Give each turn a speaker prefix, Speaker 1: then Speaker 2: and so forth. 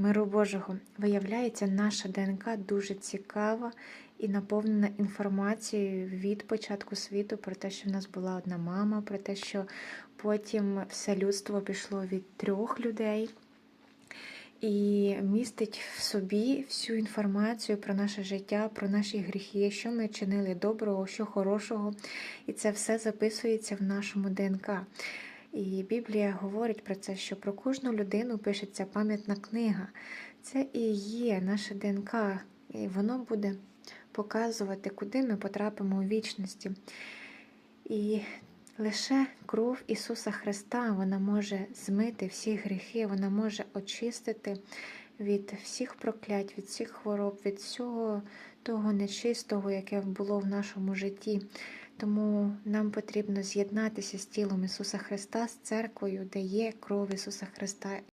Speaker 1: Миру Божого. Виявляється, наша ДНК дуже цікава і наповнена інформацією від початку світу про те, що в нас була одна мама, про те, що потім все людство пішло від трьох людей. І містить в собі всю інформацію про наше життя, про наші гріхи, що ми чинили доброго, що хорошого. І це все записується в нашому ДНК. І Біблія говорить про це, що про кожну людину пишеться пам'ятна книга. Це і є наше ДНК, і воно буде показувати, куди ми потрапимо у вічності. І лише кров Ісуса Христа вона може змити всі гріхи, вона може очистити від всіх проклять, від всіх хвороб, від всього того нечистого, яке було в нашому житті. Тому нам потрібно з'єднатися з тілом Ісуса Христа, з церквою, де є кров Ісуса Христа.